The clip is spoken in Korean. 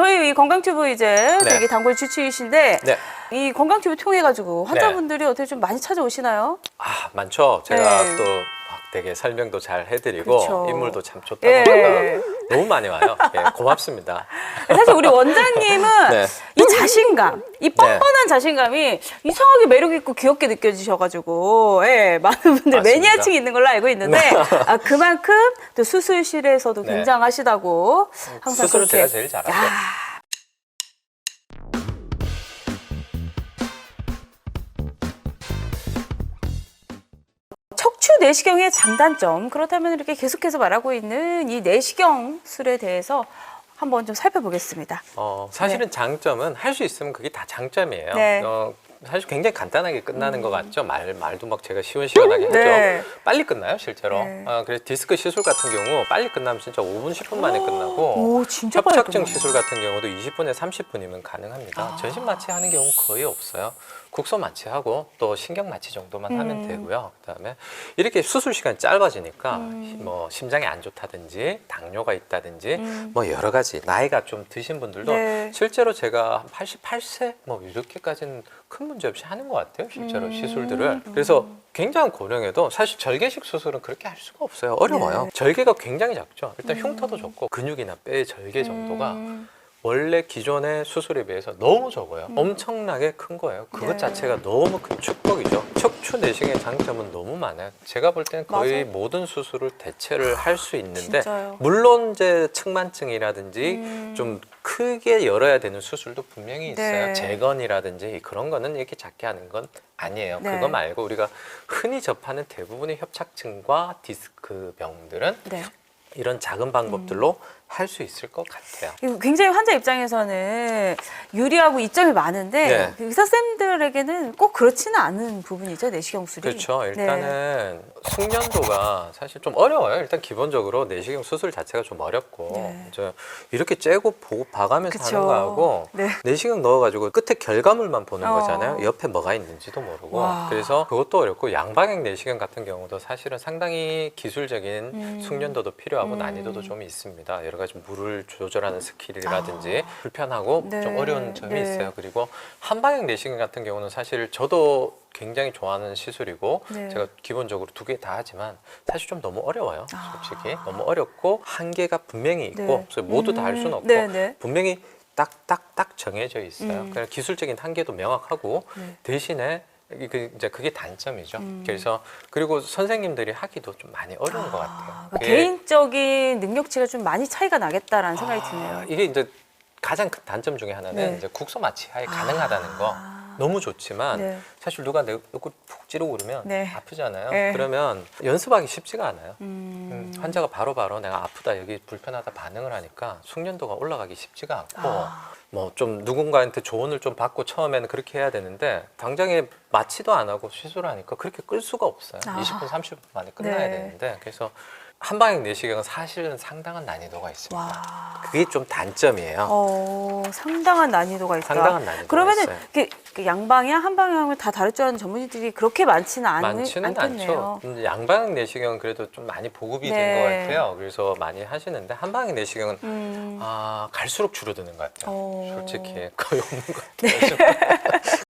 저희 이 건강튜브 이제 네. 되게 단골 주치이신데 네. 이 건강튜브 통해 가지고 환자분들이 어떻게 좀 많이 찾아오시나요? 아 많죠. 제가 네. 또막 되게 설명도 잘 해드리고 그쵸. 인물도 참 좋다고 예. 하니까 너무 많이 와요. 예, 고맙습니다. 사실 우리 원장님은 네. 이 자신감, 이 뻔뻔한 자신감이 이상하게 매력 있고 귀엽게 느껴지셔가지고 예, 많은 분들 맞습니다. 매니아층이 있는 걸로 알고 있는데 아, 그만큼 또 수술실에서도 네. 굉장하시다고 항상 수술은 그렇게 제가 제일 잘하죠. 야. 척추 내시경의 장단점 그렇다면 이렇게 계속해서 말하고 있는 이 내시경술에 대해서 한번 좀 살펴보겠습니다. 어, 사실은 장점은 할 수 있으면 그게 다 장점이에요. 네. 어, 사실 굉장히 간단하게 끝나는 것 같죠. 말 말도 막 제가 시원시원하게 하죠. 네. 빨리 끝나요, 실제로. 네. 어, 그래서 디스크 시술 같은 경우 빨리 끝나면 진짜 5분, 10분 만에 끝나고 오, 협착증. 시술 같은 경우도 20분에 30분이면 가능합니다. 아. 전신 마취 하는 경우 거의 없어요. 국소 마취하고 또 신경 마취 정도만 하면 음. 되고요. 그다음에 이렇게 수술 시간이 짧아지니까 음. 뭐 심장이 안 좋다든지 당뇨가 있다든지 음. 뭐 여러 가지 나이가 좀 드신 분들도 네. 실제로 제가 한 88세 뭐 이렇게까지는 큰 문제 없이 하는 것 같아요. 실제로 음. 시술들을. 그래서 굉장히 고령에도 사실 절개식 수술은 그렇게 할 수가 없어요. 어려워요. 네. 절개가 굉장히 작죠. 일단 음. 흉터도 적고 근육이나 뼈의 절개 정도가 음. 원래 기존의 수술에 비해서 너무 적어요. 엄청나게 큰 거예요. 그것 네. 자체가 너무 큰 축복이죠. 척추 내시경의 장점은 너무 많아요. 제가 볼 때는 거의 맞아요. 모든 수술을 대체를 할 수 있는데 진짜요. 물론 이제 측만증이라든지 음. 좀 크게 열어야 되는 수술도 분명히 있어요. 네. 재건이라든지 그런 거는 이렇게 작게 하는 건 아니에요. 네. 그거 말고 우리가 흔히 접하는 대부분의 협착증과 디스크 병들은 네. 이런 작은 방법들로 할 수 있을 것 같아요. 이거 굉장히 환자 입장에서는 유리하고 이점이 많은데 네. 그 의사 쌤들에게는 꼭 그렇지는 않은 부분이죠 내시경술이. 그렇죠. 네. 일단은 숙련도가 사실 좀 어려워요. 일단 기본적으로 내시경 수술 자체가 좀 어렵고 네. 이제 이렇게 째고 보고 봐가면서 그쵸. 하는 거하고 네. 내시경 넣어가지고 끝에 결과물만 보는 어. 거잖아요. 옆에 뭐가 있는지도 모르고 와. 그래서 그것도 어렵고 양방향 내시경 같은 경우도 사실은 상당히 기술적인 음. 숙련도도 필요하고 음. 난이도도 좀 있습니다. 여러 가지 물을 조절하는 스킬이라든지 불편하고 네. 좀 어려운 점이 네. 있어요. 그리고 한방향 내시경 같은 경우는 사실 저도 굉장히 좋아하는 시술이고 네. 제가 기본적으로 두 개 다 하지만 사실 좀 너무 어려워요. 아. 솔직히 너무 어렵고 한계가 분명히 있고 네. 그래서 모두 다 할 수는 음. 없고 네, 네. 분명히 딱딱딱 정해져 있어요. 음. 그냥 기술적인 한계도 명확하고 네. 대신에 이- 그 이제 그게 단점이죠. 음. 그래서 그리고 선생님들이 하기도 좀 많이 어려운 것 같아요. 그러니까 그게- 개인적인 능력치가 좀 많이 차이가 나겠다라는 생각이 아, 드네요. 이게 이제 가장 큰 단점 중에 하나는 네. 이제 국소 마취하에 가능하다는 거. 아. 너무 좋지만 네. 사실 누가 내푹 찌르고 그러면 네. 아프잖아요. 네. 그러면 연습하기 쉽지가 않아요. 음. 음, 환자가 바로 바로 내가 아프다 여기 불편하다 반응을 하니까 숙련도가 올라가기 쉽지가 않고 아. 뭐좀 누군가한테 조언을 좀 받고 처음에는 그렇게 해야 되는데 당장에 마취도 안 하고 시술을 하니까 그렇게 끌 수가 없어요. 아. 20분 30분 만에 끝나야 네. 되는데 그래서 한방향 내시경은 사실은 상당한 난이도가 있습니다. 와. 그게 좀 단점이에요. 어, 상당한 난이도가 있다. 상당한 난이도가 그러면은 있어요. 그, 그 양방향, 한방향을 다 다룰 줄 아는 전문의들이 그렇게 많지는 않, 많지는 않겠네요. 않죠. 양방향 내시경은 그래도 좀 많이 보급이 된 네. 것 같아요. 그래서 많이 하시는데 한방향 내시경은 음. 아 갈수록 줄어드는 것 같아요. 어. 네. 솔직히 거의 없는 것 같아요.